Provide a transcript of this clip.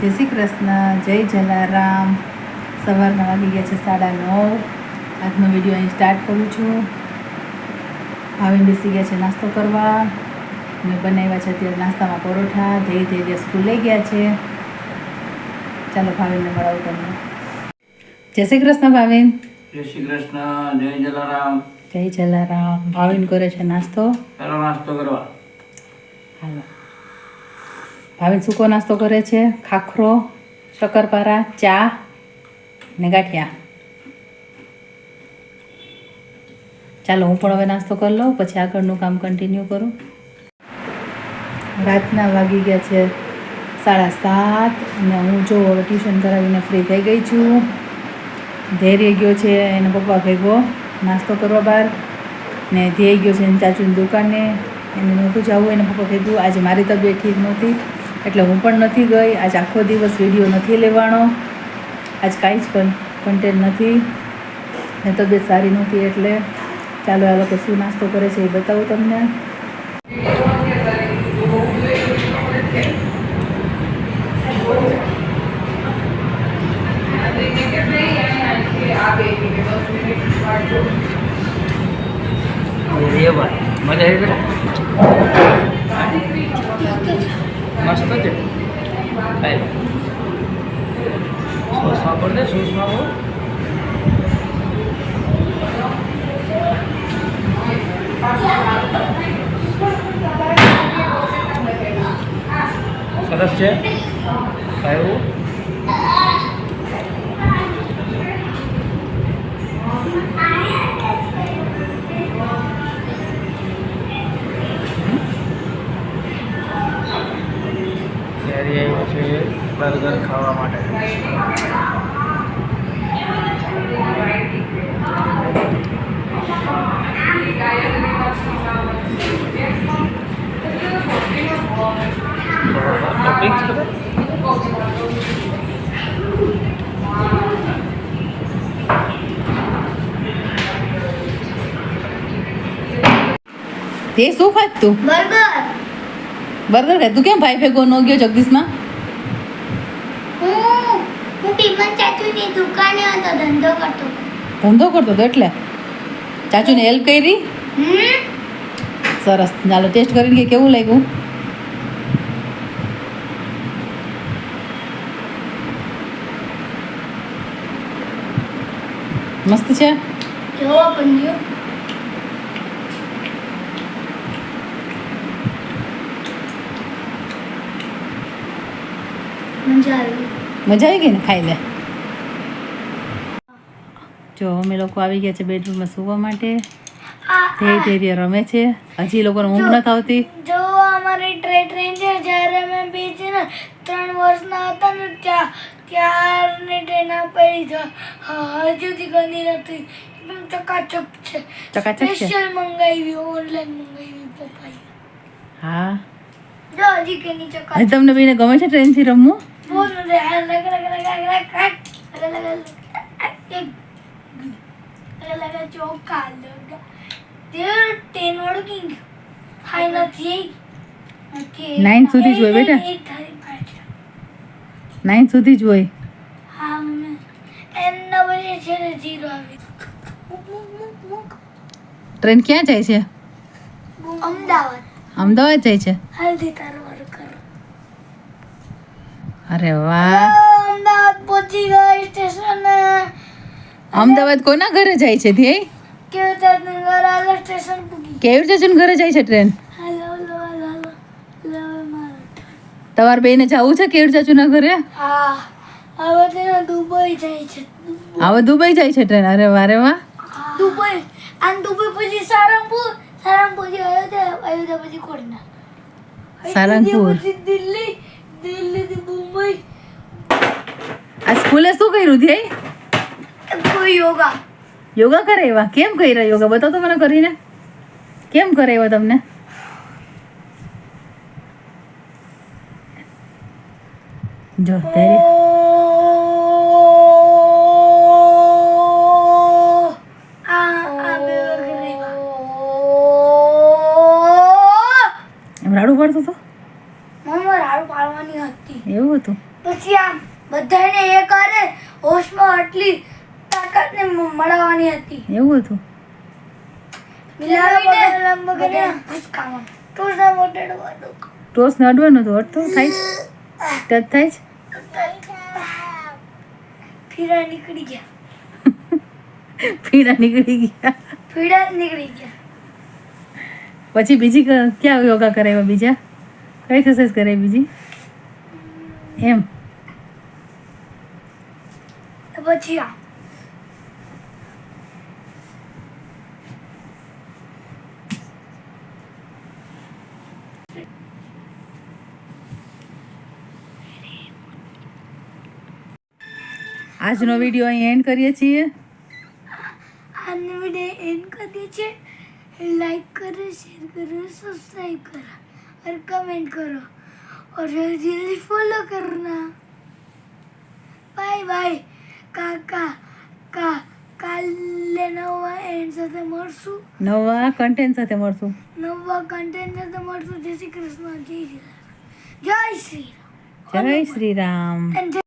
જય શ્રી કૃષ્ણ જય જલારામ. સવારના વાગી ગયા છે સાડા નવ. આજનો વીડિયો અહીં સ્ટાર્ટ કરું છું. ભાવિન બેસી ગયા છે નાસ્તો કરવા. મેં બનાવ્યા છે અત્યારે નાસ્તામાં પરોઠા. ધીરે ધીરે સ્કૂલ લઈ ગયા છે. ચાલો ભાવિનને મળાવું તમને. જય શ્રી કૃષ્ણ ભાવિન. જય શ્રી કૃષ્ણ જય જલારામ. જય જલારામ. ભાવિન કરે છે નાસ્તો. ચાલો નાસ્તો કરવા. હાલો. ભાવિન સૂકો નાસ્તો કરે છે, ખાખરો, શક્કરપારા, ચા ને ગાંઠિયા. ચાલો હું પણ હવે નાસ્તો કરી લઉં, પછી આગળનું કામ કન્ટિન્યુ કરું. રાતના વાગી ગયા છે સાડા સાત અને હું જો ટ્યુશન કરાવીને ફ્રી થઈ ગઈ છું. ધૈર્ય ગયો છે એના પપ્પા ભેગો નાસ્તો કરવા બહાર ને ધ્યેય ગયો છે એની ચાચુની દુકાને. એને નહોતું જવું, એના પપ્પા ભેગું. આજે મારી તબિયત ઠીક નહોતી. એટલે હું પણ નથી ગઈ. આજ આખો દિવસ વીડિયો નથી લેવાનો. આજ કાંઈ જ કન્ટેન્ટ નથી. ને તબિયત સારી નહોતી એટલે ચાલો આ લોકો શું નાસ્તો કરે છે એ બતાવું તમને. એ શૂઝ વાપરને શૂઝમાં હું સરસ છે. ખાયું? બર્ગર ખાવા માટે. તે શું તું? બર્ગર. બર્ગર તું કેમ ભાઈ ભેગો ન ગયો જગદીશમાં? હું હું ટીમન ચાચુની દુકાને હતો ધંધો કરતો. ધંધો કરતો હતો એટલે? ચાચુને હેલ્પ કરી? સરસ. ચાલો ટેસ્ટ કરીને કે કેવું લાગ્યું? મસ્ત છે? જોવો પણ મજા આવી મજા આવી ગઈ ને ખાઈ લે જો અમે લોકો આવી ગયા છે બેડરૂમમાં સૂવા માટે. ધેરી ધીરે રમે છે. હજી લોકોને ઊંઘ નથી આવતી. જો અમારી ટ્રે ટ્રેન છે જ્યારે અમે બે છે ને ત્રણ વર્ષના હતા ને ત્યાં ત્યારની ટ્રેન પડી જ હજુ સુધી ગંદી નથી. એકદમ ચકાચક છે? સ્પેશિયલ મંગાવી ઓનલાઈન મંગાવી પપ્પાએ. હા. જો હજી કેની ચકાચક. તમને બેને ગમે છે ટ્રેનથી રમવું? સ્પૂન લગ લગ લગ લગ કટ લગ લગ એક લગ લગ ચોખા લગ. તેર ટેન વાળું કિંગ હાઈ નથી નાઇન સુધી જ બેટા. નાઇન સુધી જ હોય. હા એમના વડે છે ને ટ્રેન ક્યાં જાય છે? અમદાવાદ. અમદાવાદ જાય છે? હલ્દી તારો અરે વાહ. અમદાવાદ પહોંચી ગઈ સ્ટેશન. અમદાવાદ કોના ઘરે જાય છે ધ્યેય? કેવું ઘર? સ્ટેશન પૂગી કેવી ઘરે જાય છે ટ્રેન? તમારે બેને જવું છે કેવી ચાચુના ઘરે? હા હવે દુબઈ જાય છે. હવે દુબઈ જાય છે ટ્રેન? અરે વારે વાહ. દુબઈ. અને દુબઈ પછી સારંગપુર. સારંગપુર પછી અયોધ્યા અયોધ્યા પછી કોટના. સારંગપુર. દિલ્હી દિલ્હી આ સ્કૂલે શું કર્યું ધ્યેય? યોગા. યોગા કરે એવા કેમ કર્યા યોગા? બતાવો તો મને કરીને. કેમ કરે એવા તમને? જો રાડું પાડતો હતો રાડું પાડવાની હતી. એવું હતું? પછી આમ બધાને એ કરે હોશમાં આટલી તાકાતને મળવાની હતી. એવું હતું. ટોસ ને અડવાનું હતું અડતો થાય છે? ટચ થાય છે? ફીરા નીકળી ગયા. પીડા નીકળી ગયા. ફીડા નીકળી ગયા. પછી બીજી ક્યાં યોગા કરાવ્યા બીજા? કઈ એક્સરસાઇઝ કરાવી બીજી? એમ. પછી આ આજનો વિડીયો અહીં એન્ડ કરીએ છીએ આનો વિડીયો એન્ડ કરી છે लाइक करो शेयर करो सब्सक्राइब करो और कमेंट करो और जल्दी जल्दी फॉलो करना બાય બાય કાકા કા કાલે નવા એન્ડ સાથે મળશું. નવા કન્ટેન્ટ સાથે મળશું. નવા કન્ટેન્ટ સાથે મળશું. જય શ્રી કૃષ્ણ જય શ્રી રામ. જય શ્રી રામ. જય શ્રી રામ.